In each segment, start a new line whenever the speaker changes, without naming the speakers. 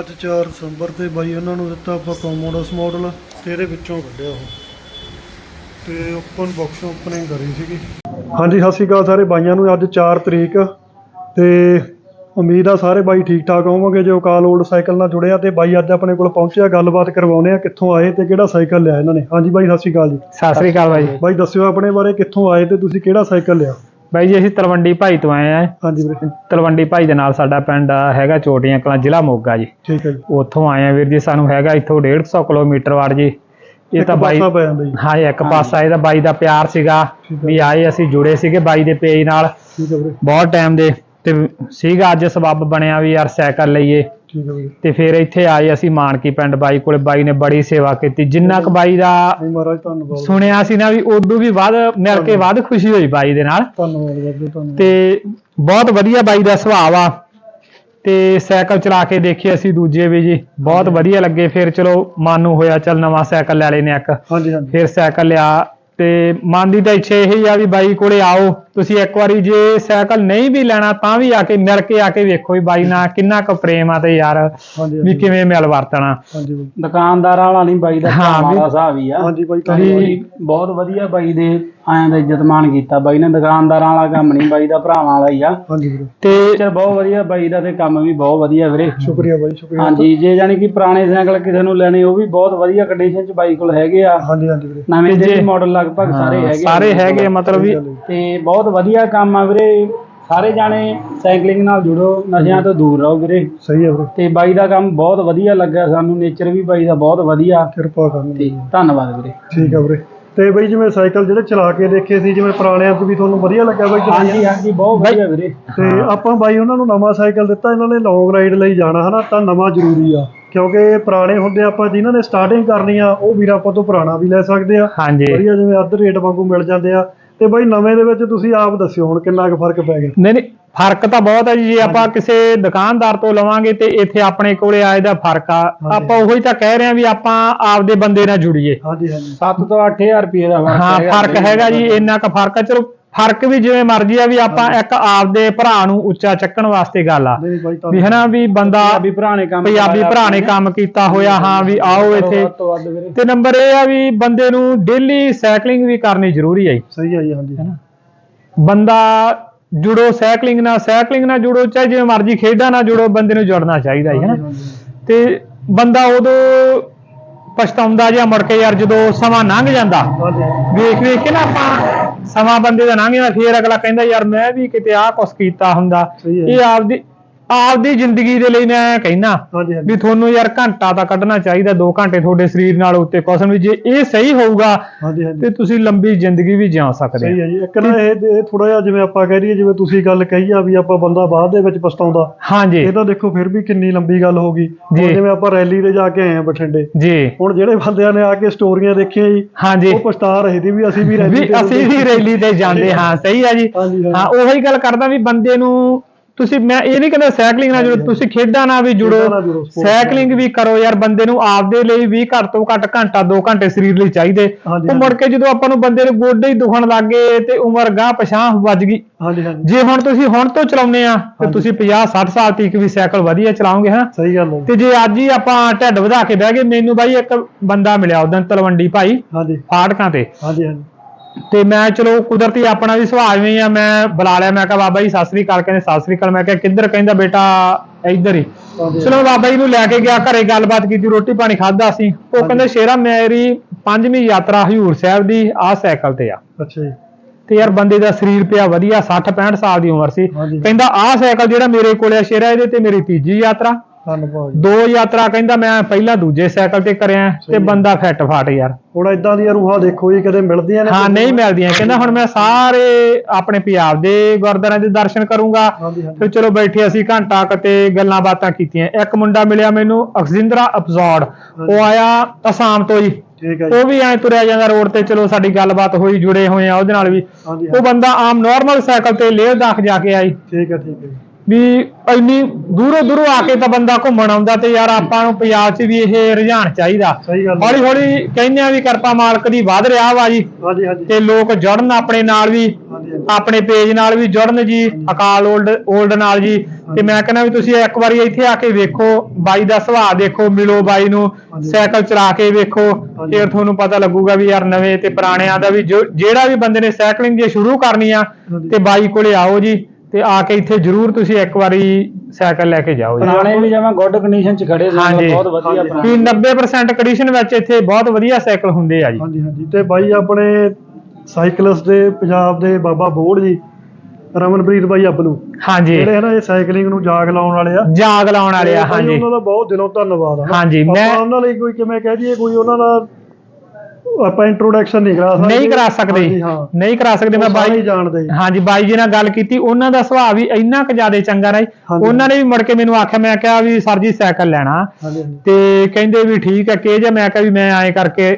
ਅੱਜ 4 ਦਸੰਬਰ ਤੇ ਬਾਈ ਉਹਨਾਂ ਨੂੰ ਦਿੱਤਾ ਆਪਾਂ ਕੋਮੋਡਸ ਮਾਡਲ ਤੇ ਇਹਦੇ ਵਿੱਚੋਂ ਕੱਢਿਆ ਉਹ। ਤੇ ਓਪਨ ਬਾਕਸ ਓਪਨਿੰਗ ਕਰੀ ਸੀਗੀ। ਹਾਂਜੀ ਸਤਿ ਸ਼੍ਰੀ ਅਕਾਲ ਸਾਰੇ ਬਾਈਆਂ ਨੂੰ। ਅੱਜ 4 ਤਰੀਕ ਤੇ ਉਮੀਦ ਆ ਸਾਰੇ ਬਾਈ ਠੀਕ ਠਾਕ ਹੋਵੋਗੇ ਜੋ ਕਾਲ ਓਲਡ ਸਾਈਕਲ ਨਾਲ ਜੁੜਿਆ ਤੇ ਬਾਈ ਅੱਜ ਆਪਣੇ ਕੋਲ ਪਹੁੰਚਿਆ ਗੱਲਬਾਤ ਕਰਵਾਉਨੇ ਆ ਕਿੱਥੋਂ ਆਏ ਤੇ ਕਿਹੜਾ ਸਾਈਕਲ ਲਿਆ ਇਹਨਾਂ ਨੇ। ਹਾਂਜੀ ਬਾਈ ਸਤਿ ਸ਼੍ਰੀ ਅਕਾਲ ਜੀ।
ਸਤਿ ਸ੍ਰੀ ਅਕਾਲ ਬਾਈ।
ਬਾਈ ਦੱਸਿਓ ਆਪਣੇ ਬਾਰੇ ਕਿੱਥੋਂ ਆਏ ਤੇ ਤੁਸੀਂ ਕਿਹੜਾ ਸਾਈਕਲ ਲਿਆ?
ਬਾਈ ਜੀ ਅਸੀਂ ਤਲਵੰਡੀ ਭਾਈ ਤੋਂ ਆਏ ਆ
ਹਾਂਜੀ ਵੀਰੇ।
ਤਲਵੰਡੀ ਭਾਈ ਦੇ ਨਾਲ ਸਾਡਾ ਪਿੰਡ ਹੈਗਾ ਚੋਟੀਆਂ ਕਲਾਂ ਜ਼ਿਲ੍ਹਾ ਮੋਗਾ ਜੀ।
ਠੀਕ ਹੈ ਜੀ।
ਉੱਥੋਂ ਆਏ ਆ ਵੀਰ ਜੀ ਸਾਨੂੰ ਹੈਗਾ ਇੱਥੋਂ 150 ਕਿਲੋਮੀਟਰ ਵਾਰ ਜੀ। ਇਹ ਤਾਂ ਬਾਈ ਹਾਂ ਇੱਕ ਪਾਸਾ ਇਹਦਾ ਬਾਈ ਦਾ ਪਿਆਰ ਸੀਗਾ। ਵੀ ਆਏ ਅਸੀਂ ਜੁੜੇ ਸੀਗੇ ਬਾਈ ਦੇ ਪੇਜ ਨਾਲ।
ਠੀਕ ਹੈ ਵੀਰੇ।
ਬਹੁਤ ਟਾਈਮ ਦੇ ਤੇ ਸੀਗਾ ਅੱਜ ਸਬੱਬ ਬਣਿਆ ਵੀ ਯਾਰ ਸਾਈਕਲ ਲਈਏ।
ਠੀਕ ਹੈ ਵੀਰੇ
ਤੇ ਫਿਰ ਇੱਥੇ ਆਏ ਅਸੀਂ ਮਾਨਕੀ ਪਿੰਡ ਬਾਈ ਕੋਲੇ। ਬਾਈ ਨੇ ਬੜੀ ਸੇਵਾ ਕੀਤੀ। ਜਿੰਨਾ ਕੁ ਬਾਈ ਦਾ
ਨਹੀਂ ਮਹਾਰਾਜ ਧੰਨਵਾਦ।
ਸੁਣਿਆ ਸੀ ਨਾ ਵੀ ਉਦੋਂ ਵੀ ਵੱਧ ਮਿਲ ਕੇ ਵੱਧ ਖੁਸ਼ੀ ਹੋਈ ਬਾਈ ਦੇ ਨਾਲ।
ਧੰਨਵਾਦ ਬਾਬੇ ਧੰਨਵਾਦ।
ਤੇ ਬਹੁਤ ਵਧੀਆ ਬਾਈ ਦਾ ਸੁਭਾਅ ਆ। ਤੇ ਸਾਈਕਲ ਚਲਾ ਕੇ ਦੇਖੇ ਅਸੀਂ ਦੂਜੇ ਵੀ ਜੀ। ਬਹੁਤ ਵਧੀਆ ਲੱਗੇ। ਫਿਰ ਚਲੋ ਮਨ ਨੂੰ ਹੋਇਆ ਚੱਲ ਨਵਾਂ ਸਾਈਕਲ ਲੈ ਲੈਨੇ ਇੱਕ।
ਹਾਂਜੀ ਹਾਂਜੀ।
ਫਿਰ ਸਾਈਕਲ ਲਿਆ। ਤੇ ਮਨ ਦੀ ਤਾਂ ਇੱਛਾ ਇਹੀ ਆ ਵੀ ਬਾਈ ਕੋਲੇ ਆਓ। ਤੁਸੀਂ ਇੱਕ ਵਾਰੀ ਜੇ ਸਾਈਕਲ ਨਹੀਂ ਵੀ ਲੈਣਾ ਤਾਂ ਵੀ ਆ ਕੇ ਮਿਲ ਕੇ ਆ ਕੇ ਵੇਖੋ ਵੀ ਬਾਈ ਨਾਲ ਕਿੰਨਾ ਕੁ ਪ੍ਰੇਮ ਆ ਤੇ ਯਾਰ ਵੀ ਕਿਵੇਂ ਮਿਲ ਵਰਤਣਾ।
ਹਾਂਜੀ ਬਾਈ।
ਦੁਕਾਨਦਾਰਾਂ ਵਾਲਾ ਨਹੀਂ ਬਾਈ ਦਾ
ਵੀ-
ਦਾ ਹਿਸਾਬ ਹੀ ਆ।
ਹਾਂਜੀ ਬਾਈ।
ਵੀ ਬਹੁਤ ਵਧੀਆ ਬਾਈ ਦੇ ਆਇਆਂ ਦਾ ਇੱਜ਼ਤ ਮਾਣ ਕੀਤਾ। ਬਾਈ ਨੇ ਦੁਕਾਨਦਾਰਾਂ ਵਾਲਾ ਕੰਮ ਨਹੀਂ ਬਾਈ ਦਾ ਭਰਾਵਾਂ ਵਾਲਾ ਹੀ ਆ।
ਹਾਂਜੀ ਵੀਰੇ।
ਤੇ
ਚਲ ਬਹੁਤ ਵਧੀਆ ਬਾਈ ਦਾ ਤੇ ਕੰਮ ਵੀ ਬਹੁਤ ਵਧੀਆ ਵੀਰੇ।
ਸ਼ੁਕਰੀਆ ਬਾਈ ਸ਼ੁਕਰੀਆ।
ਹਾਂਜੀ ਜੇ ਜਾਨੀ ਕਿ ਪੁਰਾਣੇ ਸਾਈਕਲ ਕਿਸੇ ਨੂੰ ਲੈਣੇ ਉਹ ਵੀ ਬਹੁਤ ਵਧੀਆ ਕੰਡੀਸ਼ਨ ਚ ਬਾਈ ਕੋਲ ਹੈਗੇ ਆ।
ਹਾਂਜੀ ਹਾਂਜੀ ਵੀਰੇ।
ਨਵੇਂ
ਤੇ ਜੇ-
ਜਿਹੜੇ ਮਾਡਲ ਲਗਭਗ ਸਾਰੇ ਹੈਗੇ
ਸਾਰੇ। ਹੈਗੇ ਮਤਲਬ ਵੀ
ਤੇ ਬਹੁਤ ਵਧੀਆ ਕੰਮ ਆ ਵੀਰੇ। ਸਾਰੇ ਜਾਣੇ ਸਾਈਕਲਿੰਗ ਨਾਲ ਜੁੜੋ ਨਸ਼ਿਆਂ ਤੋਂ ਦੂਰ ਰਹੋ ਵੀਰੇ।
ਸਹੀ ਹੈ ਵੀਰੇ।
ਤੇ ਬਾਈ ਦਾ ਕੰਮ ਬਹੁਤ ਵਧੀਆ ਲੱਗਾ ਸਾਨੂੰ ਨੇਚਰ ਵੀ ਬਾਈ ਦਾ ਬਹੁਤ ਵਧੀਆ।
ਕਿਰਪਾ ਕਰਨੀ
ਤੇ ਧੰਨਵਾਦ ਵੀਰੇ।
ਠੀਕ ਹੈ ਵੀਰੇ। ਤੇ ਬਾਈ ਜਿਵੇਂ ਸਾਈਕਲ ਜਿਹੜੇ ਚਲਾ ਕੇ ਦੇਖੇ ਸੀ ਜਿਵੇਂ ਪੁਰਾਣਿਆਂ ਤੋਂ ਵੀ ਤੁਹਾਨੂੰ ਵਧੀਆ ਲੱਗਾ ਬਾਈ?
ਹਾਂਜੀ ਹਾਂਜੀ ਬਹੁਤ ਵਧੀਆ ਵੀਰੇ।
ਤੇ ਆਪਾਂ ਬਾਈ ਉਹਨਾਂ ਨੂੰ ਨਵਾਂ ਸਾਈਕਲ ਦਿੱਤਾ ਇਹਨਾਂ ਨੇ ਲੌਂਗ ਰਾਈਡ ਲਈ ਜਾਣਾ ਹਨਾ? ਤਾਂ ਨਵਾਂ ਜ਼ਰੂਰੀ ਆ। ਕਿਉਂਕਿ ਪੁਰਾਣੇ ਹੁੰਦੇ ਆਪਾਂ ਜਿਨ੍ਹਾਂ ਨੇ ਸਟਾਰਟਿੰਗ ਕਰਨੀ ਆ ਉਹ ਵੀਰ ਆਪਾਂ ਤੋਂ ਪੁਰਾਣਾ ਵੀ ਲੈ ਸਕਦੇ ਆ।
ਹਾਂਜੀ।
ਵਧੀਆ ਜਿਵੇਂ ਅੱਧ ਰੇਟ ਵਾਂਗੂ ਮਿਲ ਜਾਂਦੇ ਆ। ਤੇ ਬਾਈ ਨਵੇਂ ਦੇ ਵਿੱਚ ਤੁਸੀਂ ਆਪ ਦੱਸਿਓ ਹੁਣ ਕਿੰਨਾ ਕੁ ਫ਼ਰਕ ਪੈ ਗਿਆ।
ਨਹੀਂ ਨਹੀਂ ਫ਼ਰਕ ਤਾਂ ਬਹੁਤ ਹੈ ਜੀ ਜੇ ਆਪਾਂ ਕਿਸੇ ਦੁਕਾਨਦਾਰ ਤੋਂ ਲਵਾਂਗੇ ਤੇ ਇੱਥੇ ਆਪਣੇ ਕੋਲੇ ਆਏ ਦਾ ਫ਼ਰਕ ਆ। ਆਪਾਂ ਉਹੀ ਤਾਂ ਕਹਿ ਰਹੇ ਆ ਵੀ ਆਪਾਂ ਆਪਦੇ ਬੰਦੇ ਨਾਲ ਜੁੜੀਏ।
ਹਾਂਜੀ ਹਾਂਜੀ।
7 ਤੋਂ 8000 ਰੁਪਏ ਦਾ ਫ਼ਰਕ
ਹਾਂ ਫ਼ਰਕ। ਹੈਗਾ ਜੀ ਇੰਨਾ ਕੁ ਫ਼ਰਕ ਆ। ਚਲੋ ਫ਼ਰਕ ਵੀ ਜਿਵੇਂ ਮਰਜ਼ੀ ਆ ਵੀ ਆਪਾਂ ਇੱਕ ਆਪਦੇ ਭਰਾ ਨੂੰ ਉੱਚਾ ਚੱਕਣ ਵਾਸਤੇ ਗੱਲ ਆ। ਵੀ ਹਨਾ ਵੀ ਬੰਦਾ
ਪੰਜਾਬੀ ਭਰਾ ਨੇ ਕੰਮ
ਪੰਜਾਬੀ ਭਰਾ ਨੇ। ਕੰਮ ਕੀਤਾ ਹੋਇਆ ਹਾਂ ਵੀ ਆਓ ਇੱਥੇ।
ਤੋਂ
ਨੰਬਰ ਇਹ ਆ ਵੀ ਬੰਦੇ ਨੂੰ ਡੇਲੀ ਸਾਈਕਲਿੰਗ ਵੀ ਕਰਨੀ ਜ਼ਰੂਰੀ ਹੈ।
ਸਹੀ ਆ ਜੀ ਹਾਂਜੀ।
ਬੰਦਾ ਜੁੜੋ ਸਾਈਕਲਿੰਗ ਨਾਲ ਸਾਈਕਲਿੰਗ ਨਾਲ ਜੁੜੋ ਚਾਹੇ ਜਿਵੇਂ ਮਰਜ਼ੀ ਖੇਡਾਂ ਨਾਲ ਜੁੜੋ ਬੰਦੇ ਨੂੰ ਜੁੜਨਾ ਚਾਹੀਦਾ ਹੈ ਨਾ ਤੇ ਬੰਦਾ ਉਦੋਂ ਪਛਤਾਉਂਦਾ ਜਾਂ ਮੁੜ ਕੇ ਯਾਰ ਜਦੋਂ ਸਮਾਂ ਲੰਘ ਜਾਂਦਾ। ਵੇਖ ਵੇਖ ਕੇ ਨਾ ਆਪਾਂ ਸਮਾਂ ਬੰਦੇ ਦਾ ਲੰਘ ਜਾਂਦਾ ਫੇਰ ਅਗਲਾ ਕਹਿੰਦਾ ਯਾਰ ਮੈਂ ਵੀ ਕਿਤੇ ਆਹ ਕੁਛ ਕੀਤਾ ਹੁੰਦਾ। ਇਹ ਆਪਦੀ ਆਪਦੀ ਜ਼ਿੰਦਗੀ ਦੇ ਲਈ ਮੈਂ ਕਹਿਣਾ
ਹਾਂਜੀ ਹਾਂਜੀ।
ਵੀ ਤੁਹਾਨੂੰ ਯਾਰ ਘੰਟਾ ਤਾਂ ਕੱਢਣਾ ਚਾਹੀਦਾ 2 ਘੰਟੇ ਤੁਹਾਡੇ ਸਰੀਰ ਨਾਲ ਉੱਤੇ ਕੁਛ ਵੀ ਜੇ ਇਹ ਸਹੀ ਹੋਊਗਾ
ਹਾਂਜੀ ਹਾਂਜੀ।
ਤੇ ਤੁਸੀਂ ਲੰਬੀ ਜ਼ਿੰਦਗੀ ਵੀ ਜਿਉ ਸਕਦੇ
ਸਹੀ
ਹੋ
ਜੀ। ਇੱਕ ਨਾ ਇਹ ਇਹ ਥੋੜਾ ਜਿਹਾ ਜਿਵੇਂ ਆਪਾਂ ਕਹਿ ਰਹੀਏ ਜਿਵੇਂ ਤੁਸੀਂ ਗੱਲ ਕਹੀ ਆ ਵੀ ਆਪਾਂ ਬੰਦਾ ਬਾਅਦ ਦੇ ਵਿੱਚ ਪਛਤਾਉਂਦਾ।
ਹਾਂਜੀ।
ਇਹ ਤਾਂ ਦੇਖੋ ਫਿਰ ਵੀ ਕਿੰਨੀ ਲੰਬੀ ਗੱਲ ਹੋ ਗਈ। ਹੁਣ
ਜੀ।
ਜਿਵੇਂ ਆਪਾਂ ਰੈਲੀ ਤੇ ਜਾ ਕੇ ਆਏ ਆ ਬਠਿੰਡੇ।
ਜੀ।
ਹੁਣ ਜਿਹੜੇ ਬੰਦਿਆਂ ਨੇ ਆ ਕੇ ਸਟੋਰੀਆਂ ਦੇਖੀਆਂ ਜੀ
ਹਾਂਜੀ।
ਉਹ ਪਛਤਾ ਰਹੇ ਸੀ ਵੀ ਅਸੀਂ ਵੀ ਰੈਲੀ
ਵੀ
ਤੇ
ਅਸੀਂ ਵੀ ਰੈਲੀ ਤੇ ਜਾਂਦੇ ਹਾਂ। ਸਹੀ ਹੈ ਜੀ।
ਹਾਂਜੀ।
ਹਾਂ ਉਹੀ ਗੱਲ ਕਰਦਾ ਵੀ ਬੰਦੇ ਨੂੰ ਤੁਸੀਂ ਮੈਂ ਇਹ ਨਹੀਂ ਕਹਿੰਦਾ ਸਾਈਕਲਿੰਗ ਨਾਲ ਜੁੜੋ ਤੁਸੀਂ ਖੇਡਾਂ ਨਾਲ ਵੀ ਜੁੜੋ। ਸਾਈਕਲਿੰਗ ਵੀ ਕਰੋ ਯਾਰ ਬੰਦੇ ਨੂੰ ਆਪਦੇ ਲਈ ਵੀ ਘੱਟ ਤੋਂ ਘੱਟ ਘੰਟਾ 2 ਘੰਟੇ ਸਰੀਰ ਲਈ ਚਾਹੀਦੇ। ਉਹ ਮੁੜ ਕੇ ਜਦੋਂ ਆਪਾਂ ਨੂੰ ਬੰਦੇ ਨੂੰ ਗੋਡੇ ਹੀ ਦੁਖਣ ਲੱਗ ਗਏ ਤੇ ਉਮਰ ਗਾਹ ਪਛਾਹ ਵੱਜ ਗਈ।
ਹਾਂਜੀ ਹਾਂਜੀ।
ਜੇ ਹੁਣ ਤੁਸੀਂ ਹੁਣ ਤੋਂ ਚਲਾਉਂਦੇ ਆ ਤੇ। ਤੁਸੀਂ 50 60 ਸਾਲ ਤੱਕ ਵੀ ਸਾਈਕਲ ਵਧੀਆ ਚਲਾਓਗੇ ਹਨਾ?
ਸਹੀ ਗੱਲ ਹੈ
ਤੇ ਜੇ ਅੱਜ ਹੀ ਆਪਾਂ ਢਿੱਡ ਵਧਾ ਕੇ ਬਹਿ ਗਏ ਮੈਨੂੰ ਬਾਈ ਇੱਕ ਬੰਦਾ ਮਿਲਿਆ ਉਦੋਂ ਤਲਵੰਡੀ ਭਾਈ
ਹਾਂਜੀ।
ਫਾਟਕਾਂ ਤੇ।
ਹਾਂਜੀ ਹਾਂਜੀ।
ਤੇ ਮੈਂ ਚਲੋ ਕੁਦਰਤੀ ਆਪਣਾ ਵੀ ਸੁਭਾਅ ਹੀ ਆ ਮੈਂ ਬੁਲਾ ਲਿਆ ਮੈਂ ਕਿਹਾ ਬਾਬਾ ਜੀ ਸਤਿ ਸ੍ਰੀ ਅਕਾਲ ਕਹਿੰਦੇ ਸਤਿ ਸ੍ਰੀ ਅਕਾਲ। ਮੈਂ ਕਿਹਾ ਕਿੱਧਰ ਕਹਿੰਦਾ ਬੇਟਾ ਇੱਧਰ ਹੀ। ਚਲੋ ਬਾਬਾ ਜੀ ਨੂੰ ਲੈ ਕੇ ਗਿਆ ਘਰੇ ਗੱਲਬਾਤ ਕੀਤੀ ਰੋਟੀ ਪਾਣੀ ਖਾਦਾ ਸੀ ਉਹ ਕਹਿੰਦੇ ਸ਼ੇਰਾ ਮੇਰੀ ਪੰਜਵੀਂ ਯਾਤਰਾ ਹਜੂਰ ਸਾਹਿਬ ਦੀ ਆਹ ਸਾਈਕਲ ਤੇ ਆ।
ਅੱਛਾ ਜੀ।
ਤੇ ਯਾਰ ਬੰਦੇ ਦਾ ਸਰੀਰ ਪਿਆ ਵਧੀਆ 60 65 ਸਾਲ ਦੀ ਉਮਰ ਸੀ। ਕਹਿੰਦਾ ਆਹ ਸਾਈਕਲ ਜਿਹੜਾ ਮੇਰੇ ਕੋਲ ਆ ਸ਼ੇਰਾ ਇਹਦੇ ਤੇ ਮੇਰੀ ਤੀਜੀ ਯਾਤਰਾ।
ਧੰਨਵਾਦ
ਦੋ ਯਾਤਰਾ ਕਹਿੰਦਾ ਮੈਂ ਪਹਿਲਾਂ ਦੂਜੇ ਸਾਈਕਲ ਤੇ ਕਰਿਆ ਤੇ। ਬੰਦਾ ਫਿੱਟ ਫਾਟ ਯਾਰ।
ਹੁਣ ਇਦਾਂ ਦੀਆਂ ਰੂਹਾਂ ਦੇਖੋ ਜੀ ਕਦੇ ਮਿਲਦੀਆਂ ਨੇ
ਹਾਂ ਨਹੀਂ ਮਿਲਦੀਆਂ। ਕਹਿੰਦਾ ਹੁਣ ਮੈਂ ਸਾਰੇ ਆਪਣੇ ਪੰਜਾਬ ਦੇ ਗੁਰਦੁਆਰਿਆਂ ਦੇ ਦਰਸ਼ਨ ਕਰੂੰਗਾ। ਫਿਰ ਚਲੋ ਬੈਠੇ ਅਸੀਂ ਘੰਟਾ ਕਿਤੇ ਗੱਲਾਂ ਬਾਤਾਂ ਕੀਤੀਆਂ। ਇੱਕ ਮੁੰਡਾ ਮਿਲਿਆ ਮੈਨੂੰ ਅਖਜ਼ਿੰਦਰਾ ਅਬਜ਼ੌੜ ਉਹ ਆਇਆ ਅਸਾਮ ਤੋਂ ਜੀ। ਉਹ ਵੀ ਐ ਤੁਰਿਆ ਜਾਂਦਾ ਰੋਡ ਤੇ ਚਲੋ ਸਾਡੀ ਗੱਲਬਾਤ ਹੋਈ ਜੁੜੇ ਹੋਏ ਆ ਉਹਦੇ ਨਾਲ ਵੀ। ਉਹ ਬੰਦਾ ਆਮ ਨਾਰਮਲ ਸਾਈਕਲ ਤੇ ਲੇਹ ਦਾਖ ਜਾ ਕੇ ਆਈ।
ਠੀਕ ਹੈ ਠੀਕ ਹੈ।
ਵੀ ਇੰਨੀ ਦੂਰੋਂ ਦੂਰੋਂ ਆ ਕੇ ਤਾਂ ਬੰਦਾ ਘੁੰਮਣ ਆਉਂਦਾ ਤੇ ਯਾਰ ਆਪਾਂ ਨੂੰ ਪੰਜਾਬ 'ਚ ਵੀ ਇਹ ਰੁਝਾਨ ਚਾਹੀਦਾ। ਹੌਲੀ ਹੌਲੀ ਕਹਿੰਦੇ ਆ ਵੀ ਕਿਰਪਾ ਮਾਲਕ ਦੀ ਵੱਧ ਰਿਹਾ ਵਾ ਜੀ ਤੇ ਲੋਕ ਜੁੜਨ ਆਪਣੇ ਨਾਲ ਵੀ। ਆਪਣੇ ਪੇਜ ਨਾਲ ਵੀ ਜੁੜਨ ਜੀ ਅਕਾਲ 올ਡ 올ਡ ਨਾਲ ਜੀ ਤੇ ਮੈਂ ਕਹਿੰਦਾ ਵੀ ਤੁਸੀਂ ਇੱਕ ਵਾਰੀ ਇੱਥੇ ਆ ਕੇ ਵੇਖੋ ਬਾਈ ਦਾ ਸੁਭਾਅ ਦੇਖੋ ਮਿਲੋ ਬਾਈ ਨੂੰ। ਸਾਈਕਲ ਚਲਾ ਕੇ ਵੇਖੋ। ਫਿਰ ਤੁਹਾਨੂੰ ਪਤਾ ਲੱਗੂਗਾ ਵੀ ਯਾਰ ਨਵੇਂ ਤੇ ਪੁਰਾਣਿਆਂ ਦਾ ਵੀ ਜੋ- ਜਿਹੜਾ ਵੀ ਬੰਦੇ ਨੇ ਸਾਈਕਲਿੰਗ ਜੇ ਸ਼ੁਰੂ ਕਰਨੀ ਆ। ਤੇ ਬਾਈ ਕੋਲੇ ਆਓ ਜੀ ਤੇ ਆ ਕੇ ਇੱਥੇ ਜ਼ਰੂਰ ਤੁਸੀਂ ਇੱਕ ਵਾਰੀ ਸਾਈਕਲ ਲੈ ਕੇ ਜਾਓ ਜੀ।
ਪੁਰਾਣੇ ਵੀ ਜਿਵੇਂ ਗੁੱਡ ਕੰਡੀਸ਼ਨ ਚ ਖੜੇ ਸੀ
ਹਾਂਜੀ।
ਬਹੁਤ ਵਧੀਆ। ਪੁਰਾਣੇ
ਵੀ 90% ਕੰਡੀਸ਼ਨ ਵਿੱਚ ਇੱਥੇ ਬਹੁਤ ਵਧੀਆ ਸਾਈਕਲ ਹੁੰਦੇ ਆ ਜੀ।
ਹਾਂਜੀ ਹਾਂਜੀ। ਤੇ ਬਾਈ ਆਪਣੇ ਸਾਈਕਲਿਸਟ ਦੇ ਪੰਜਾਬ ਦੇ ਬਾਬਾ ਬੋੜ ਜੀ ਰਮਨਪ੍ਰੀਤ ਬਾਈ ਅੱਬਲੂ
ਹਾਂਜੀ।
ਜਿਹੜੇ ਹੈ ਨਾ ਇਹ ਸਾਈਕਲਿੰਗ ਨੂੰ ਜਾਗ ਲਾਉਣ ਵਾਲੇ ਆ।
ਜਾਗ ਲਾਉਣ ਵਾਲੇ ਆ
ਤੇ ਬਾਈ
ਹਾਂਜੀ।
ਉਹਨਾਂ ਦਾ ਬਹੁਤ ਦਿਲੋਂ ਧੰਨਵਾਦ ਆ।
ਹਾਂਜੀ, ਮੈਂ-
ਆਪਾਂ ਉਹਨਾਂ ਲਈ ਕੋਈ ਕਿਵੇਂ ਕਹਿ ਦਈਏ ਕੋਈ ਉਹਨਾਂ ਦਾ ਆਪਾਂ ਇੰਟਰੋਡਕਸ਼ਨ ਨਹੀਂ ਕਰਾ ਸਕਦੇ।
ਨਹੀਂ ਕਰਾ ਸਕਦੇ।
ਹਾਂਜੀ, ਹਾਂ।
ਨਹੀਂ ਕਰਾ ਸਕਦੇ ਮੈਂ
ਹੀ
ਬਾਈ
ਜਾਣਦੇ।
ਹਾਂਜੀ ਬਾਈ ਜੀ ਨਾਲ ਗੱਲ ਕੀਤੀ ਉਹਨਾਂ ਦਾ ਸੁਭਾਅ ਵੀ ਇੰਨਾ ਕੁ ਜ਼ਿਆਦਾ ਚੰਗਾ ਰਹੀ।
ਹਾਂਜੀ।
ਉਹਨਾਂ ਨੇ ਵੀ ਮੁੜ ਕੇ ਮੈਨੂੰ ਆਖਿਆ ਮੈਂ ਕਿਹਾ ਵੀ ਸਰ ਜੀ ਸਾਈਕਲ ਲੈਣਾ।
ਹਾਂਜੀ ਹਾਂਜੀ।
ਤੇ ਕਹਿੰਦੇ ਵੀ ਠੀਕ ਹੈ ਕਿ ਜੇ ਮੈਂ ਕਿਹਾ ਵੀ ਮੈਂ ਐਂ ਕਰਕੇ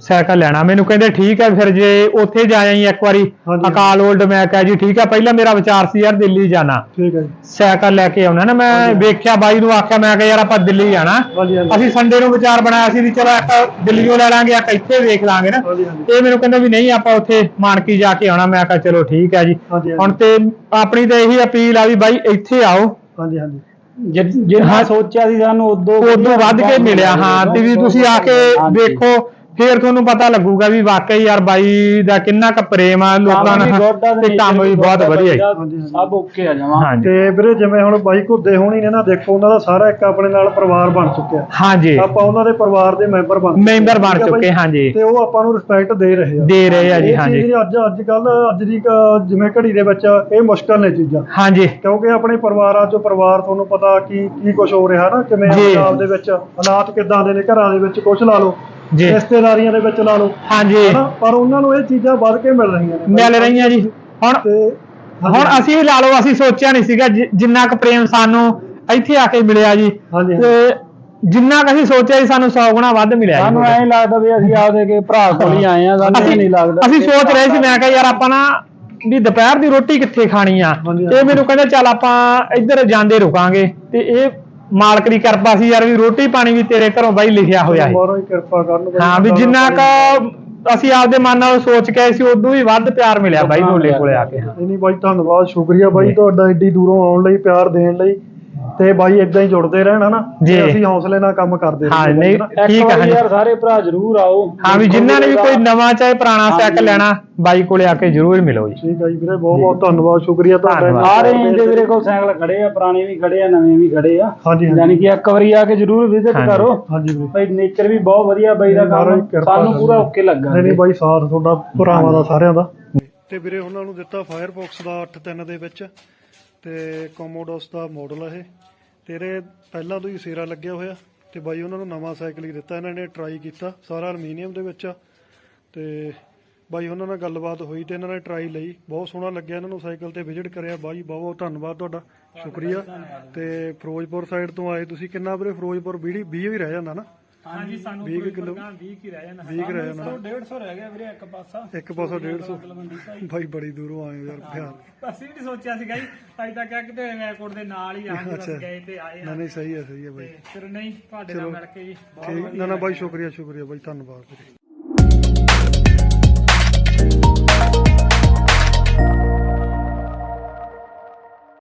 ਸਾਈਕਲ ਲੈਣਾ। ਮੈਨੂੰ ਕਹਿੰਦੇ ਠੀਕ ਹੈ ਫਿਰ ਜੇ ਉੱਥੇ ਜਾਈ ਇੱਕ ਵਾਰੀ। ਅਕਾਲ 올ਡ ਮੈਂ ਕਿਹਾ ਜੀ ਠੀਕ ਹੈ ਪਹਿਲਾਂ ਮੇਰਾ ਵਿਚਾਰ ਸੀ ਯਾਰ ਦਿੱਲੀ ਜਾਣਾ।
ਠੀਕ ਹੈ ਜੀ।
ਸਾਈਕਲ ਲੈ ਕੇ ਆਉਣਾ ਨਾ ਮੈਂ ਵੇਖਿਆ ਬਾਈ ਨੂੰ ਆਖਿਆ ਮੈਂ ਕਿਹਾ ਯਾਰ ਆਪਾਂ ਦਿੱਲੀ ਜਾਣਾ। ਅਸੀਂ ਸੰਡੇ ਨੂੰ ਵਿਚਾਰ ਬਣਾਇਆ ਸੀ ਵੀ ਚਲੋ ਇੱਕ ਦਿੱਲੀੋਂ ਲੈ ਲਾਂਗੇ ਇੱਕ ਇੱਥੇ ਵੇਖ ਲਾਂਗੇ ਨਾ। ਇਹ ਮੈਨੂੰ ਕਹਿੰਦਾ ਵੀ ਨਹੀਂ ਆਪਾਂ ਉੱਥੇ ਮਾਨਕੀ ਜਾ ਕੇ ਆਉਣਾ। ਮੈਂ ਕਿਹਾ ਚਲੋ ਠੀਕ ਹੈ ਜੀ। ਹੁਣ ਤੇ ਆਪਣੀ ਤਾਂ ਇਹੀ ਅਪੀਲ ਆ ਵੀ ਬਾਈ ਇੱਥੇ ਆਓ।
ਹਾਂਜੀ ਹਾਂਜੀ।
ਜਿ- ਜਿੰਨਾ ਸੋਚਿਆ ਸੀ ਸਾਨੂੰ ਉਦੋਂ
ਉਦੋਂ ਵੱਧ ਕੇ ਮਿਲਿਆ। ਹਾਂ ਤੇ ਵੀ ਤੁਸੀਂ ਆ ਕੇ। ਵੇਖੋ ਫੇਰ ਤੁਹਾਨੂੰ ਪਤਾ ਲੱਗੂਗਾ ਵੀ ਵਾਕਈ ਯਾਰ ਬਾਈ ਦਾ ਕਿੰਨਾ ਕੁ ਪ੍ਰੇਮ ਆ ਲੋਕਾਂ ਨਾਲ। ਤੇ ਕੰਮ ਵੀ ਬਹੁਤ ਵਧੀਆ ਹੈ।
ਸਭ ਓਕੇ ਆ ਜਾਵਾਂ
ਤੇ ਵੀਰੇ ਜਿਵੇਂ ਹੁਣ ਬਾਈ ਘੁੱਦੇ ਹੋਣੀ ਨੇ ਨਾ ਦੇਖੋ ਉਹਨਾਂ ਦਾ ਸਾਰਾ ਇੱਕ ਆਪਣੇ ਨਾਲ ਪਰਿਵਾਰ ਬਣ ਚੁੱਕਿਆ।
ਹਾਂਜੀ।
ਆਪਾਂ ਉਹਨਾਂ ਦੇ ਪਰਿਵਾਰ ਦੇ ਮੈਂਬਰ ਬਣ ਚੁੱਕੇ।
ਮੈਂਬਰ ਬਣ? ਚੁੱਕੇ ਹਾਂਜੀ।
ਤੇ ਉਹ ਆਪਾਂ ਨੂੰ ਰਿਸਪੈਕਟ ਦੇ ਰਹੇ ਆ।
ਦੇ ਰਹੇ ਆ ਜੀ ਹਾਂਜੀ।
ਅੱਜ ਅੱਜ ਕੱਲ ਅੱਜ ਦੀ ਜਿਵੇਂ ਘੜੀ ਦੇ ਵਿੱਚ ਇਹ ਮੁਸ਼ਕਲ ਨੇ ਚੀਜ਼ਾਂ।
ਹਾਂਜੀ।
ਕਿਉਂਕਿ ਆਪਣੇ ਪਰਿਵਾਰਾਂ ਚੋਂ ਪਰਿਵਾਰ ਤੁਹਾਨੂੰ ਪਤਾ ਕੀ ਕੀ ਕੁਝ ਹੋ ਰਿਹਾ ਨਾ ਕਿਵੇਂ। ਪੰਜਾਬ ਦੇ ਵਿੱਚ ਹਾਲਾਤ ਕਿੱਦਾਂ ਦੇ ਨੇ ਘਰਾਂ ਦੇ ਵਿੱਚ ਕੁਝ ਲਾ ਲਓ।
ਜੀ।
ਰਿਸ਼ਤੇਦਾਰੀਆਂ ਦੇ ਵਿੱਚ ਲਾ ਲਓ।
ਹਾਂਜੀ।
ਹਨਾ? ਪਰ ਉਹਨਾਂ ਨੂੰ ਇਹ ਚੀਜ਼ਾਂ ਵੱਧ ਕੇ ਮਿਲ ਰਹੀਆਂ ਨੇ।
ਮਿਲ ਰਹੀਆਂ ਜੀ। ਹੁਣ ਹੁਣ ਅਸੀਂ ਵੀ ਲਾ ਲਓ ਅਸੀਂ ਸੋਚਿਆ ਨਹੀਂ ਸੀਗਾ ਜਿੰਨਾ ਕੁ ਪ੍ਰੇਮ ਸਾਨੂੰ ਇੱਥੇ ਆ ਕੇ ਮਿਲਿਆ ਜੀ। ਤੇ ਜਿੰਨਾ ਕੁ ਅਸੀਂ ਸੋਚਿਆ ਸੀ ਸਾਨੂੰ 100 ਗੁਣਾ ਵੱਧ ਮਿਲਿਆ ਜੀ।
ਸਾਨੂੰ ਐਂ ਲੱਗਦਾ ਵੀ ਅਸੀਂ ਆਪਦੇ ਕੇ ਭਰਾ ਕੋਲ ਹੀ ਆਏ ਆ ਸਾਨੂੰ ਨਹੀਂ ਲੱਗਦਾ।
ਅਸੀਂ ਸੋਚ ਰਹੇ ਸੀ ਮੈਂ ਕਿਹਾ ਯਾਰ ਆਪਾਂ ਨਾ ਵੀ ਦੁਪਹਿਰ ਦੀ ਰੋਟੀ ਕਿੱਥੇ ਖਾਣੀ ਆ? ਇਹ ਮੈਨੂੰ ਕਹਿੰਦਾ ਚੱਲ ਆਪਾਂ ਇੱਧਰ ਜਾਂਦੇ ਰੁਕਾਂਗੇ। ਤੇ ਇਹ ਮਾਲਕ ਦੀ ਕਿਰਪਾ ਸੀ ਯਾਰ ਵੀ ਰੋਟੀ ਪਾਣੀ ਵੀ ਤੇਰੇ ਘਰੋਂ ਬਾਈ ਲਿਖਿਆ ਹੋਇਆ ਹੈ
ਕਿਰਪਾ ਕਰਨ ਬਾਈ।
ਹਾਂ ਵੀ ਜਿੰਨਾ ਕ ਅਸੀਂ ਆਪਦੇ ਮਨ ਨਾਲ ਸੋਚ ਕੇ ਆਏ ਸੀ ਉਦੋਂ ਵੀ ਵੱਧ ਪਿਆਰ ਮਿਲਿਆ ਬਾਈ ਢੋਲੇ ਕੋਲੇ ਆ ਕੇ ਹਾਂ।
ਨਹੀਂ ਨਹੀਂ ਬਾਈ ਧੰਨਵਾਦ ਸ਼ੁਕਰੀਆ ਬਾਈ ਤੁਹਾਡਾ ਏਡੀ ਦੂਰੋਂ ਆਉਣ ਲਈ ਪਿਆਰ ਦੇਣ ਲਈ। ਤੇ ਬਾਈ ਇਦਾਂ ਹੀ ਜੁੜਦੇ ਰਹਿਣ ਹਨਾ
ਜੀ।
ਤੇ ਅਸੀਂ ਹੌਸਲੇ ਨਾਲ ਕੰਮ ਕਰਦੇ
ਹਾਂ, ਨਹੀਂ,
ਹਨਾ।
ਠੀਕ ਆ, ਹਾਂਜੀ।
ਯਾਰ ਸਾਰੇ ਭਰਾ ਜ਼ਰੂਰ ਆਓ
ਹਾਂ ਵੀ ਜਿਨ੍ਹਾਂ ਨੇ ਵੀ ਕੋਈ ਨਵਾਂ ਚਾਹੇ ਪੁਰਾਣਾ। ਸਾਈਕਲ ਲੈਣਾ ਬਾਈ ਕੋਲੇ ਆ ਕੇ ਜ਼ਰੂਰ ਮਿਲੋ ਜੀ
ਠੀਕ ਹੈ ਜੀ ਵੀਰੇ ਬਹੁਤ ਬਹੁਤ ਧੰਨਵਾਦ ਸ਼ੁਕਰੀਆ ਤੁਹਾਡਾ
ਧੰਨਵਾਦ।
ਸਾਰੇ ਇਹਦੇ ਵੀਰੇ ਕੋਲ ਸਾਈਕਲ ਖੜੇ ਆ ਪੁਰਾਣੇ ਵੀ ਖੜੇ ਆ ਨਵੇਂ ਵੀ ਖੜੇ ਆ
ਹਾਂਜੀ
ਯਾਨੀ ਕਿ ਇੱਕ ਵਾਰੀ ਆ ਕੇ ਜ਼ਰੂਰ ਵਿਜ਼ਿਟ
ਹਾਂਜੀ।
ਕਰੋ
ਹਾਂਜੀ ਵੀਰੇ
ਭਾਈ ਨੇਚਰ ਵੀ ਬਹੁਤ ਵਧੀਆ ਬਾਈ ਦਾ
ਮਹਾਰਾਜ
ਕੰਮ
ਕਿਰਪਾ
ਸਾਨੂੰ। ਪੂਰਾ ਓਕੇ ਲੱਗਾ
ਨਹੀਂ ਨਹੀਂ ਬਾਈ ਸਾਥ ਤੁਹਾਡਾ ਭਰਾਵਾਂ ਦਾ ਸਾਰਿਆਂ ਦਾ ਤੇ ਵੀਰੇ ਉਹਨਾਂ ਨੂੰ ਦਿੱਤਾ ਫਾਇਰਫੌਕਸ ਦਾ 8.3 ਦੇ ਵਿੱਚ ਤੇ ਕੋਮੋਡੋਸ ਦਾ ਮਾਡਲ ਆ ਇਹ ਤੇਰੇ ਪਹਿਲਾਂ ਤੋਂ ਹੀ ਸੇਰਾ ਲੱਗਿਆ ਹੋਇਆ ਤੇ ਬਾਈ ਉਹਨਾਂ ਨੂੰ ਨਵਾਂ ਸਾਈਕਲ ਹੀ ਦਿੱਤਾ ਇਹਨਾਂ ਨੇ ਟਰਾਈ ਕੀਤਾ ਸਾਰਾ ਅਲਮੀਨੀਅਮ ਦੇ ਵਿੱਚ ਆ। ਤੇ ਬਾਈ ਉਹਨਾਂ ਨਾਲ ਗੱਲਬਾਤ ਹੋਈ ਤੇ ਇਹਨਾਂ ਨੇ ਟਰਾਈ ਲਈ ਬਹੁਤ ਸੋਹਣਾ ਲੱਗਿਆ ਇਹਨਾਂ ਨੂੰ ਸਾਈਕਲ ਤੇ ਵਿਜ਼ਿਟ ਕਰਿਆ। ਬਾਈ ਬਹੁਤ ਬਹੁਤ ਧੰਨਵਾਦ ਤੁਹਾਡਾ ਸ਼ੁਕਰੀਆ। ਤੇ ਫਿਰੋਜ਼ਪੁਰ ਸਾਈਡ ਤੋਂ ਆਏ ਤੁਸੀਂ ਕਿੰਨਾ ਵੀਰੇ? ਫਿਰੋਜ਼ਪੁਰ 20 20 ਹੀ ਰਹਿ ਜਾਂਦਾ ਨਾ?
ਹਾਂਜੀ ਸਾਨੂੰ
20 ਕਿਲੋ
20 ਕੀ ਰਹਿ ਜਾਣਾ।
20 ਰਹਿ ਜਾਂਦਾ
150 ਰਹਿ ਗਿਆ ਵੀਰੇ ਇੱਕ ਪਾਸਾ।
ਇੱਕ ਪਾਸਾ 150 ਬਾਈ ਬੜੀ ਦੂਰੋਂ ਆਏ ਯਾਰ ਬਿਹਾਰ
ਅਸੀਂ ਵੀ ਨਹੀਂ ਸੋਚਿਆ ਸੀਗਾ ਜੀ ਅਸੀਂ ਤਾਂ ਕਿਹਾ ਕਿਤੇ ਐਅਰਪੋਰਟ ਦੇ ਨਾਲ ਹੀ
ਅੱਛਾ।
ਗਏ ਤੇ ਆਏ
ਨਾ ਨਹੀਂ ਸਹੀ ਹੈ ਸਹੀ ਹੈ ਬਾਈ
ਫਿਰ ਨਹੀਂ ਤੁਹਾਡੇ ਨਾਲ ਮਿਲ ਕੇ ਜੀ।
ਠੀਕ। ਨਾ ਨਾ ਬਾਈ ਸ਼ੁਕਰੀਆ ਸ਼ੁਕਰੀਆ ਬਾਈ ਧੰਨਵਾਦ